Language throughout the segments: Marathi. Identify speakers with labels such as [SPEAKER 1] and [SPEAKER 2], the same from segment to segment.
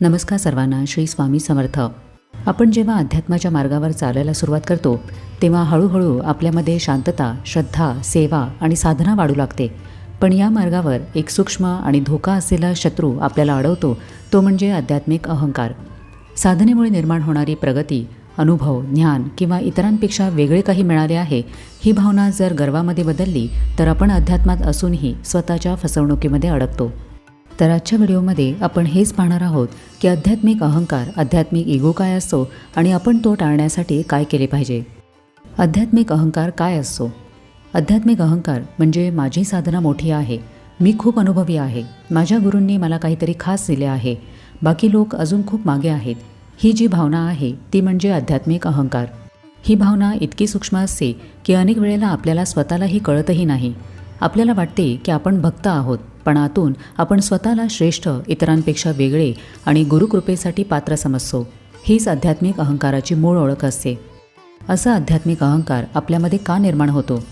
[SPEAKER 1] नमस्कार सर्वांना श्री स्वामी समर्थ. आपण जेव्हा अध्यात्माच्या मार्गावर चालायला सुरुवात करतो तेव्हा हळूहळू आपल्यामध्ये शांतता श्रद्धा सेवा आणि साधना वाढू लागते. पण या मार्गावर एक सूक्ष्म आणि धोका असलेला शत्रू आपल्याला अडवतो तो म्हणजे आध्यात्मिक अहंकार. साधनेमुळे निर्माण होणारी प्रगती अनुभव ज्ञान किंवा इतरांपेक्षा वेगळे काही मिळाले आहे ही भावना जर गर्वामध्ये बदलली तर आपण अध्यात्मात असूनही स्वतःच्या फसवणुकीमध्ये अडकतो. तर आजच्या व्हिडिओमध्ये आपण हेच पाहणार आहोत की आध्यात्मिक अहंकार आध्यात्मिक इगो काय असतो आणि आपण तो टाळण्यासाठी काय केले पाहिजे? आध्यात्मिक अहंकार काय असतो? आध्यात्मिक अहंकार म्हणजे माझी साधना मोठी आहे मी खूप अनुभवी आहे माझ्या गुरूंनी मला काहीतरी खास दिले आहे बाकी लोक अजून खूप मागे आहेत. ही जी भावना आहे ती म्हणजे आध्यात्मिक अहंकार. ही भावना इतकी सूक्ष्म असते की अनेक वेळेला आपल्याला स्वतःलाही कळतही नाही. आपल्याला वाटते की आपण भक्त आहोत. पण आतून आपण स्वतःला श्रेष्ठ इतरांपेक्षा वेगळे आणि गुरुकृपेसाठी पात्र समजतो. हीच आध्यात्मिक अहंकाराची मूळ ओळख असते. असा आध्यात्मिक अहंकार आपल्यामध्ये का निर्माण होतो?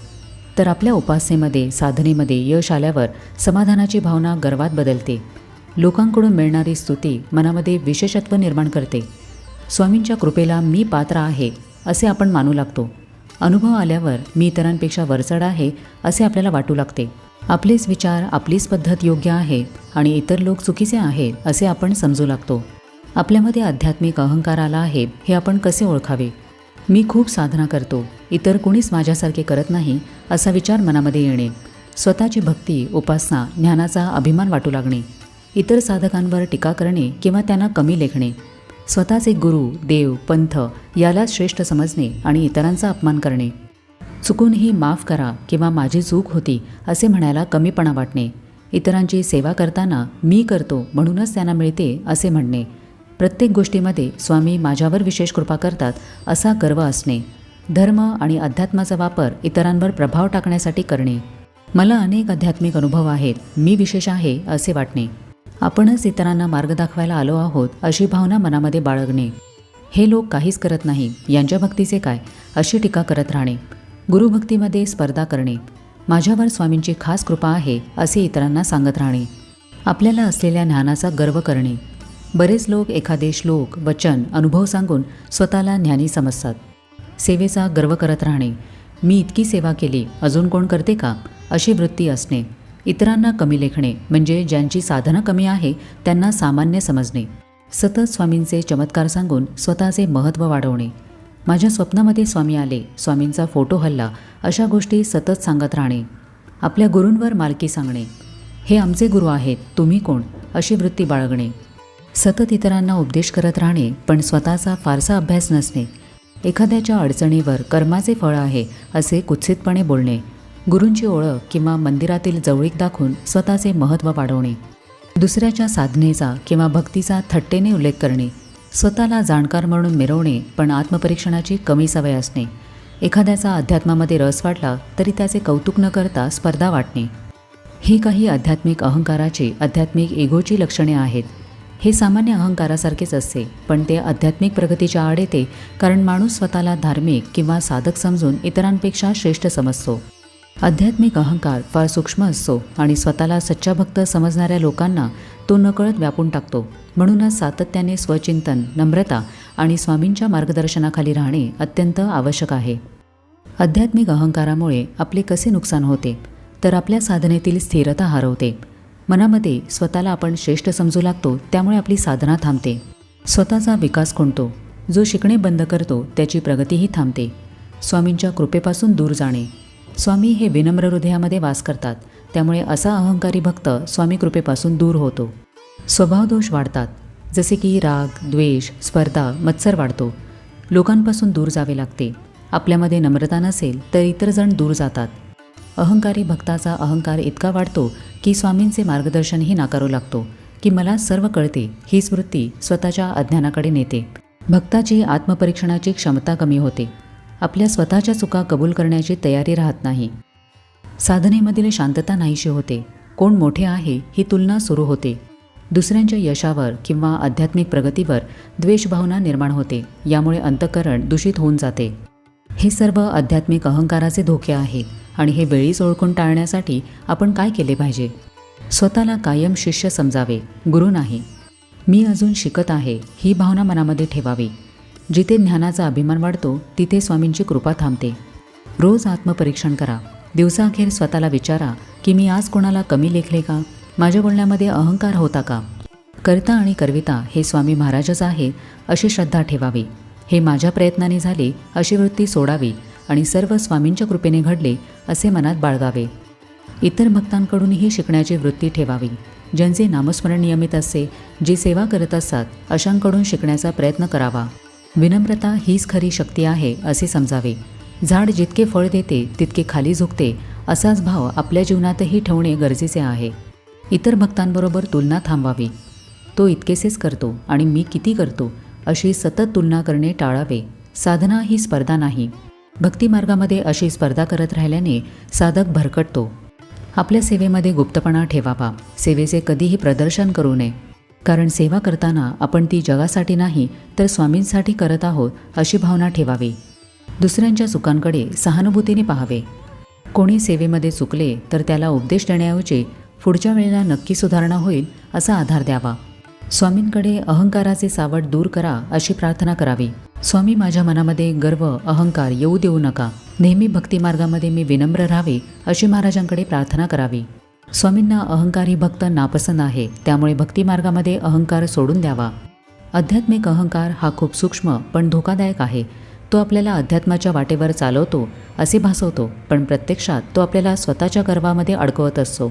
[SPEAKER 1] तर आपल्या उपासनेमध्ये साधनेमध्ये यश आल्यावर समाधानाची भावना गर्वात बदलते. लोकांकडून मिळणारी स्तुती मनामध्ये विशेषत्व निर्माण करते. स्वामींच्या कृपेला मी पात्र आहे असे आपण मानू लागतो. अनुभव आल्यावर मी इतरांपेक्षा वरचढ आहे असे आपल्याला वाटू लागते. आपलेच विचार आपलीच पद्धत योग्य आहे आणि इतर लोक चुकीचे आहेत असे आपण समजू लागतो. आपल्यामध्ये आध्यात्मिक अहंकार आला आहे हे आपण कसे ओळखावे? मी खूप साधना करतो. इतर कुणीच माझ्यासारखे करत नाही असा विचार मनामध्ये येणे. स्वतःची भक्ती उपासना ज्ञानाचा अभिमान वाटू लागणे. इतर साधकांवर टीका करणे किंवा त्यांना कमी लेखणे. स्वतःचे गुरु देव पंथ यालाच श्रेष्ठ समजणे आणि इतरांचा अपमान करणे. चुकूनही माफ करा किंवा माझी चूक होती असे म्हणायला कमीपणा वाटणे. इतरांची सेवा करताना मी करतो म्हणूनच त्यांना मिळते असे म्हणणे. प्रत्येक गोष्टीमध्ये स्वामी माझ्यावर विशेष कृपा करतात असा गर्व असणे. धर्म आणि अध्यात्माचा वापर इतरांवर प्रभाव टाकण्यासाठी करणे. मला अनेक आध्यात्मिक अनुभव आहेत मी विशेष आहे असे वाटणे. आपणच इतरांना मार्ग दाखवायला आलो आहोत अशी भावना मनामध्ये बाळगणे. हे लोक काहीच करत नाही यांच्या भक्तीचे काय? अशी टीका करत राहणे. गुरुभक्तीमध्ये स्पर्धा करणे. माझ्यावर स्वामींची खास कृपा आहे असे इतरांना सांगत राहणे. आपल्याला असलेल्या ज्ञानाचा गर्व करणे. बरेच लोक एखादे श्लोक वचन अनुभव सांगून स्वतःला ज्ञानी समजतात. सेवेचा गर्व करत राहणे. मी इतकी सेवा केली अजून कोण करते का? अशी वृत्ती असणे. इतरांना कमी लेखणे म्हणजे ज्यांची साधना कमी आहे त्यांना सामान्य समजणे. सतत स्वामींचे चमत्कार सांगून स्वतःचे महत्त्व वाढवणे. माझ्या स्वप्नामध्ये स्वामी आले. स्वामींचा फोटो हल्ला. अशा गोष्टी सतत सांगत राहणे. आपल्या गुरूंवर मालकी सांगणे. हे आमचे गुरु आहेत. तुम्ही कोण? अशी वृत्ती बाळगणे. सतत इतरांना उपदेश करत राहणे पण स्वतःचा फारसा अभ्यास नसणे. एखाद्याच्या अडचणीवर कर्माचे फळ आहे असे कुत्सितपणे बोलणे. गुरूंची ओळख किंवा मंदिरातील जवळीक दाखवून स्वतःचे महत्त्व वाढवणे. दुसऱ्याच्या साधनेचा किंवा भक्तीचा थट्टेने उल्लेख करणे. स्वतःला जाणकार म्हणून मिरवणे पण आत्मपरीक्षणाची कमी सवय असणे. एखाद्याचा अध्यात्मामध्ये रस वाटला तरी त्याचे कौतुक न करता स्पर्धा वाटणे. ही काही आध्यात्मिक अहंकाराची आध्यात्मिक इगोची लक्षणे आहेत. हे सामान्य अहंकारासारखेच असते पण ते आध्यात्मिक प्रगतीच्या आड येते कारण माणूस स्वतःला धार्मिक किंवा साधक समजून इतरांपेक्षा श्रेष्ठ समजतो. आध्यात्मिक अहंकार फार सूक्ष्म असतो आणि स्वतःला सच्चा भक्त समजणाऱ्या लोकांना तो नकळत व्यापून टाकतो. म्हणूनच सातत्याने स्वचिंतन नम्रता आणि स्वामींच्या मार्गदर्शनाखाली राहणे अत्यंत आवश्यक आहे. आध्यात्मिक अहंकारामुळे आपले कसे नुकसान होते तर आपल्या साधनेतील स्थिरता हरवते. मनामध्ये स्वतःला आपण श्रेष्ठ समजू लागतो त्यामुळे आपली साधना थांबते. स्वतःचा विकास खुंटतो. जो शिकणे बंद करतो त्याची प्रगतीही थांबते. स्वामींच्या कृपेपासून दूर जाणे. स्वामी हे विनम्र हृदयामध्ये वास करतात. त्यामुळे असा अहंकारी भक्त स्वामी कृपेपासून दूर होतो. स्वभावदोष वाढतात. जसे की राग द्वेष स्पर्धा मत्सर वाढतो. लोकांपासून दूर जावे लागते. आपल्यामध्ये नम्रता नसेल तर इतर जण दूर जातात. अहंकारी भक्ताचा अहंकार इतका वाढतो की स्वामींचे मार्गदर्शनही नाकारू लागतो की मला सर्व कळते हीच वृत्ती स्वतःच्या अज्ञानाकडे नेते. भक्ताची आत्मपरीक्षणाची क्षमता कमी होते. आपल्या स्वतःच्या चुका कबूल करण्याची तयारी राहत नाही. साधनेमधील शांतता नाहीशी होते. कोण मोठे आहे ही तुलना सुरू होते. दुसऱ्यांच्या यशावर किंवा आध्यात्मिक प्रगतीवर द्वेषभावना निर्माण होते. यामुळे अंतःकरण दूषित होऊन जाते. हे सर्व आध्यात्मिक अहंकाराचे धोके आहेत आणि हे वेळीच ओळखून टाळण्यासाठी आपण काय केले पाहिजे? स्वतःला कायम शिष्य समजावे. गुरु नाही. मी अजून शिकत आहे ही भावना मनामध्ये ठेवावी. जिथे ज्ञानाचा अभिमान वाढतो तिथे स्वामींची कृपा थांबते. रोज आत्मपरीक्षण करा. दिवसाअखेर स्वतःला विचारा की मी आज कोणाला कमी लेखले का? माझ्या बोलण्यामध्ये अहंकार होता का? करता आणि करविता हे स्वामी महाराजच आहे अशी श्रद्धा ठेवावी. हे माझ्या प्रयत्नाने झाले अशी वृत्ती सोडावी आणि सर्व स्वामींच्या कृपेने घडले असे मनात बाळगावे. इतर भक्तांकडूनही शिकण्याची वृत्ती ठेवावी. ज्यांचे नामस्मरण नियमित असते जे सेवा करत असतात अशांकडून शिकण्याचा प्रयत्न करावा. विनम्रता हीच खरी शक्ती आहे असे समजावे. झाड जितके फळ देते तितके खाली झुकते असाच भाव आपल्या जीवनातही ठेवणे गरजेचे आहे. इतर भक्तांबरोबर तुलना थांबवावी तो इतकेसेच करतो आणि मी किती करतो अशी सतत तुलना करणे टाळावे. साधना ही स्पर्धा नाही. भक्तिमार्गामध्ये अशी स्पर्धा करत राहिल्याने साधक भरकटतो. आपल्या सेवेमध्ये गुप्तपणा ठेवावा. सेवेचे कधीही प्रदर्शन करू नये. कारण सेवा करताना आपण ती जगासाठी नाही तर स्वामींसाठी करत आहोत अशी भावना ठेवावी. दुसऱ्यांच्या चुकांकडे सहानुभूतीने पाहावे. कोणी सेवेमध्ये चुकले तर त्याला उपदेश देण्याऐवजी पुढच्या वेळेला नक्की सुधारणा होईल असा आधार द्यावा. स्वामींकडे अहंकाराचे सावट दूर करा अशी प्रार्थना करावी. स्वामी माझ्या मनामध्ये गर्व अहंकार येऊ देऊ नका. नेहमी भक्तिमार्गामध्ये मी विनम्र राहावे अशी महाराजांकडे प्रार्थना करावी. स्वामींना अहंकारी भक्त नापसंत आहे त्यामुळे भक्तिमार्गामध्ये अहंकार सोडून द्यावा. आध्यात्मिक अहंकार हा खूप सूक्ष्म पण धोकादायक आहे. तो आपल्याला अध्यात्माच्या वाटेवर चालवतो असे भासवतो पण प्रत्यक्षात तो आपल्याला स्वतःच्या गर्वामध्ये अडकवत असतो.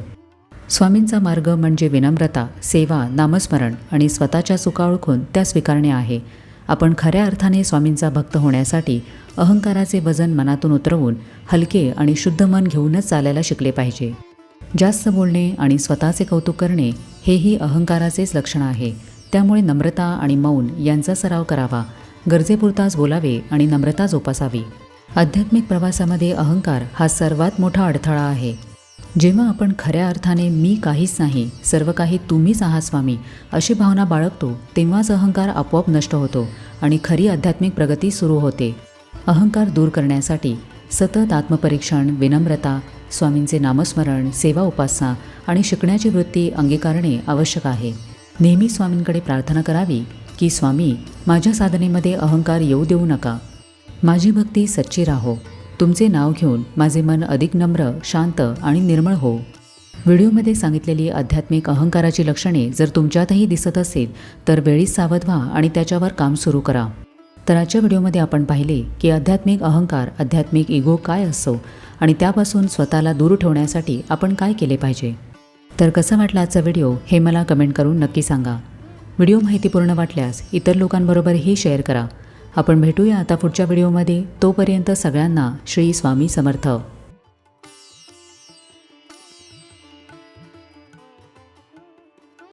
[SPEAKER 1] स्वामींचा मार्ग म्हणजे विनम्रता सेवा नामस्मरण आणि स्वतःच्या चुका ओळखून त्या स्वीकारणे आहे. आपण खऱ्या अर्थाने स्वामींचा भक्त होण्यासाठी अहंकाराचे वजन मनातून उतरवून हलके आणि शुद्ध मन घेऊनच चालायला शिकले पाहिजे. जास्त बोलणे आणि स्वतःचे कौतुक करणे हेही अहंकाराचेच लक्षण आहे. त्यामुळे नम्रता आणि मौन यांचा सराव करावा. गरजेपुरताच बोलावे आणि नम्रता जोपासावी. आध्यात्मिक प्रवासामध्ये अहंकार हा सर्वात मोठा अडथळा आहे. जेव्हा आपण खऱ्या अर्थाने मी काहीच नाही सर्व काही तुम्हीच आहात स्वामी अशी भावना बाळगतो तेव्हाच अहंकार आपोआप नष्ट होतो आणि खरी आध्यात्मिक प्रगती सुरू होते. अहंकार दूर करण्यासाठी सतत आत्मपरीक्षण विनम्रता स्वामींचे नामस्मरण सेवा उपासना आणि शिकण्याची वृत्ती अंगीकारणे आवश्यक आहे. नेहमी स्वामींकडे प्रार्थना करावी की स्वामी माझ्या साधनेमध्ये अहंकार येऊ देऊ नका. माझी भक्ती सच्ची राहो. तुमचे नाव घेऊन माझे मन अधिक नम्र शांत आणि निर्मळ हो. व्हिडिओमध्ये सांगितलेली आध्यात्मिक अहंकाराची लक्षणे जर तुमच्यातही दिसत असेल तर वेळीच सावध व्हा आणि त्याच्यावर काम सुरू करा. तर आजच्या व्हिडिओमध्ये आपण पाहिले की आध्यात्मिक अहंकार आध्यात्मिक इगो काय असतो आणि त्यापासून स्वतःला दूर ठेवण्यासाठी आपण काय केले पाहिजे. तर कसं वाटला आजचा व्हिडिओ हे मला कमेंट करून नक्की सांगा. व्हिडिओ माहितीपूर्ण वाटल्यास इतर लोकांबरोबरही शेअर करा. आपण भेटूया आता पुढच्या व्हिडिओमध्ये. तोपर्यंत सगळ्यांना श्री स्वामी समर्थ.